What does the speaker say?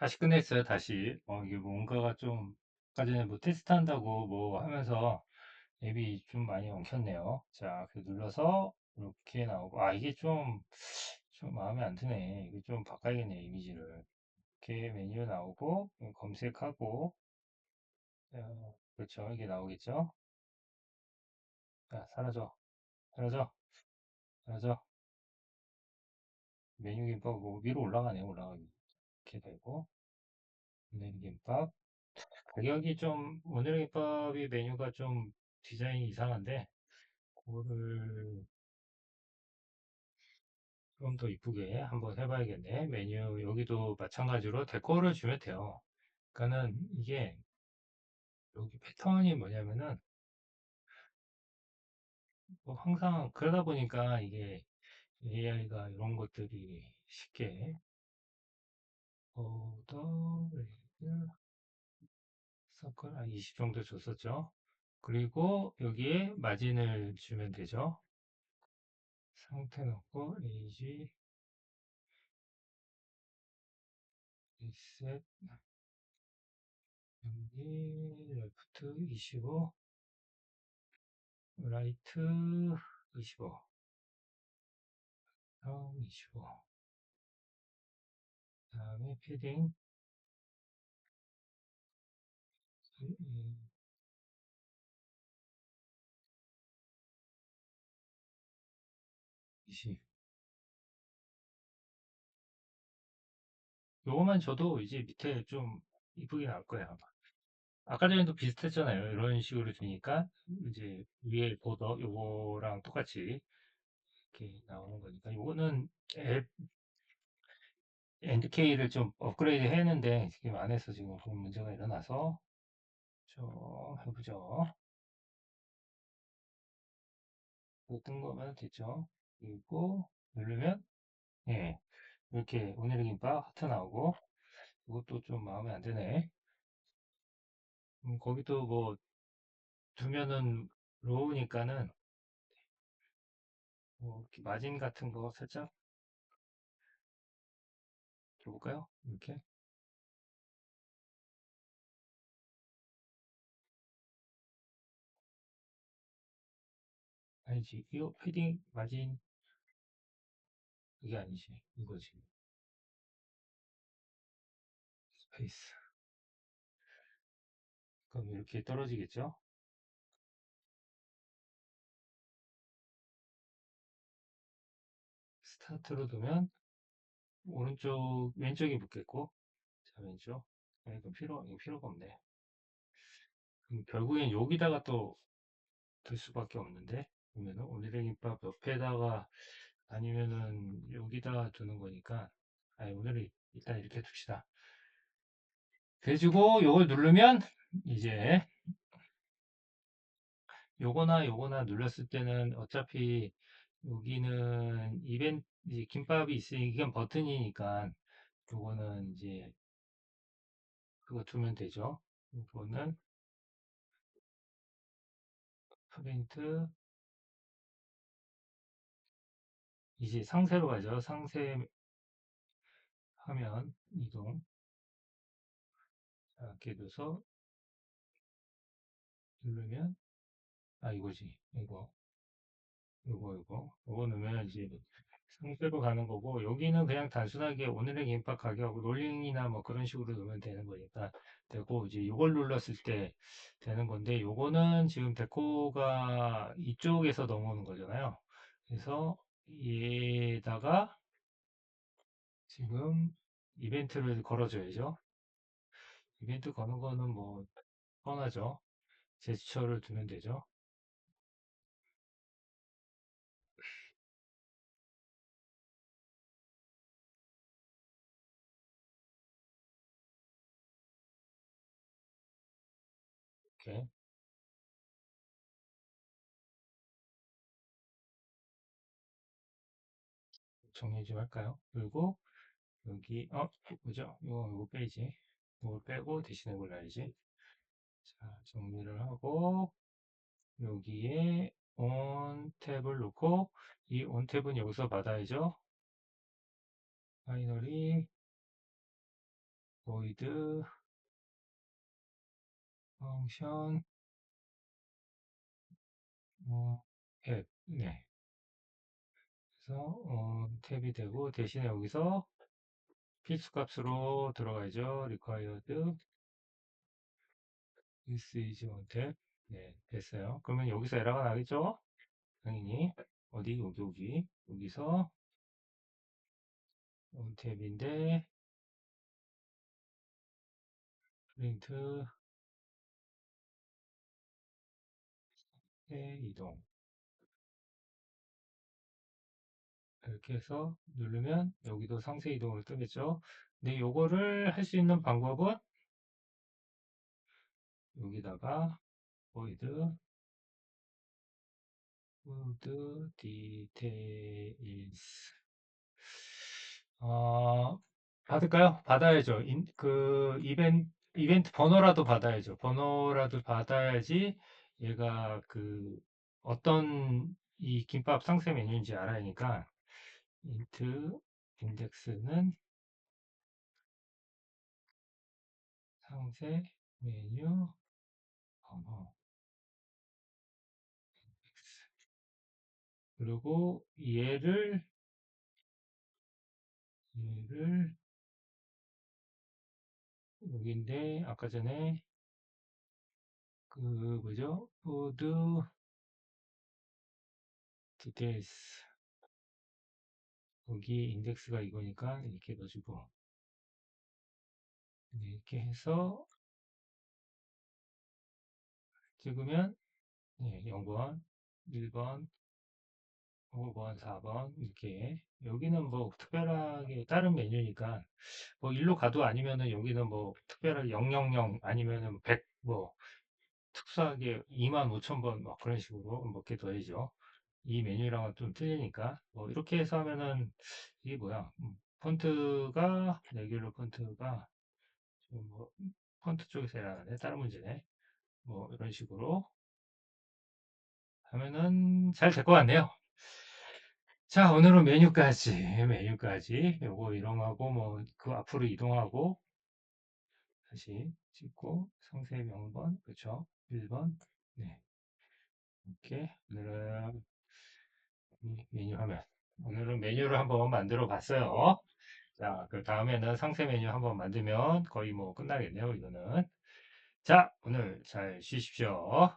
다시 끝냈어요, 다시. 어, 이게 뭔가가 좀, 아까 전에 뭐 테스트 한다고 뭐 하면서 앱이 좀 많이 엉켰네요. 자, 그 눌러서 이렇게 나오고, 아, 이게 좀, 좀 마음에 안 드네. 이거 좀 바꿔야겠네, 이미지를. 이렇게 메뉴 나오고, 검색하고, 어, 그렇죠. 이게 나오겠죠. 자, 사라져. 사라져. 사라져. 메뉴 김밥 뭐 위로 올라가네요, 올라가기. 이렇게 되고, 오늘 김밥. 가격이 좀, 오늘의 김밥이 메뉴가 좀 디자인이 이상한데, 그거를 좀 더 이쁘게 한번 해봐야겠네. 메뉴, 여기도 마찬가지로 데코를 주면 돼요. 그러니까는 이게, 여기 패턴이 뭐냐면은, 뭐 항상 그러다 보니까 이게 AI가 이런 것들이 쉽게, 서클, 한 20 정도 줬었죠. 그리고 여기에 마진을 주면 되죠. 상태 넣고, 에이지, 리셋, 여기, 레프트 25, 라이트 25, 다음 25, 다음에 패딩, 20. 요거만 줘도 이제 밑에 좀 이쁘게 나올 거예요. 아마. 아까 전에도 비슷했잖아요. 이런 식으로 주니까 이제 위에 보더 요거랑 똑같이 이렇게 나오는 거니까 요거는 앱 NK를 좀 업그레이드 했는데 지금 안에서 지금 문제가 일어나서 좀 해보죠. 뜬 거면 됐죠. 그리고 누르면 예 이렇게 오늘의 김밥 하트 나오고 이것도 좀 마음에 안 드네. 음, 거기도 뭐 두면은 로우니까는 뭐 마진 같은 거 살짝 줘볼까요? 이렇게 아니지. 이거 패딩 마진 이게 아니지. 이거지. 스페이스 그럼 이렇게 떨어지겠죠? 스타트로 두면 오른쪽 왼쪽이 붙겠고. 자 왼쪽. 아, 이거 필요 이거 필요가 없네. 결국엔 여기다가 또 들 수밖에 없는데 그러면은 오늘의 김밥 옆에다가 아니면은 여기다 두는 거니까 아니 오늘은 일단 이렇게 둡시다. 그래가지고 요걸 누르면 이제 요거나 요거나 눌렀을 때는 어차피 여기는 이벤트 김밥이 있으니 이건 버튼이니까 요거는 이제 그거 두면 되죠. 이거는 프린트 이제 상세로 가죠. 상세 화면 이동. 자, 이렇게 둬서 누르면 아 이거지. 이거. 이거 이거. 이거 넣으면 이제 상세로 가는 거고 여기는 그냥 단순하게 오늘의 김밥 가격 롤링이나 뭐 그런 식으로 넣으면 되는 거니까 되고 이제 이걸 눌렀을 때 되는 건데 요거는 지금 데코가 이쪽에서 넘어오는 거잖아요. 그래서 얘에다가 지금 이벤트를 걸어줘야죠. 이벤트 거는 거는 뭐 뻔하죠. 제스처를 두면 되죠. 이렇게 정리 좀 할까요? 그리고 여기 어 뭐죠? 이거 이거 빼지. 이걸 빼고 대신에 골라야지. 자 정리를 하고 여기에 온 탭을 놓고 이온 탭은 여기서 받아야죠. 파이널이 void 펑션 어, 앱 네. 그래서 어, 탭이 되고 대신에 여기서 필수 값으로 들어가야죠. required this is on 탭 네, 됐어요. 그러면 여기서 에러가 나겠죠? 당연히 어디 여기 여기 여기서 on 탭인데 프린트 해 이동 이렇게 해서 누르면 여기도 상세 이동을 뜨겠죠. 근데 요거를 할 수 있는 방법은 여기다가 void food details 어, 받을까요? 받아야죠. 인, 그 이벤트 이벤트 번호라도 받아야죠. 번호라도 받아야지 얘가 그 어떤 이 김밥 상세 메뉴인지 알아야 하니까 int 인덱스는 상세 메뉴 번호 인덱스. 그리고 얘를 얘를 여기인데 아까 전에 그 뭐죠? food details 여기 인덱스가 이거니까 이렇게 넣어주고 네, 이렇게 해서 찍으면 네, 0번, 1번, 5번, 4번 이렇게 여기는 뭐 특별하게 다른 메뉴니까 뭐 일로 가도 아니면은 여기는 뭐 특별하게 000 아니면은 100 뭐 특수하게 25,000번 뭐 그런 식으로 몇개 더해죠. 이 메뉴랑은 좀 틀리니까 뭐 이렇게 해서 하면은 이게 뭐야 음, 폰트가 레귤러 폰트가 좀뭐 폰트 쪽에서 하네 다른 문제네 뭐 이런 식으로 하면은 잘 될 것 같네요. 자, 오늘은 메뉴까지, 메뉴까지, 요거 이동하고, 뭐, 그 앞으로 이동하고, 다시 찍고, 상세 명번, 그쵸? 1번, 네. 이렇게, 오늘은 이 메뉴 화면. 오늘은 메뉴를 한번 만들어 봤어요. 자, 그 다음에는 상세 메뉴 한번 만들면 거의 뭐 끝나겠네요, 이거는. 자, 오늘 잘 쉬십시오.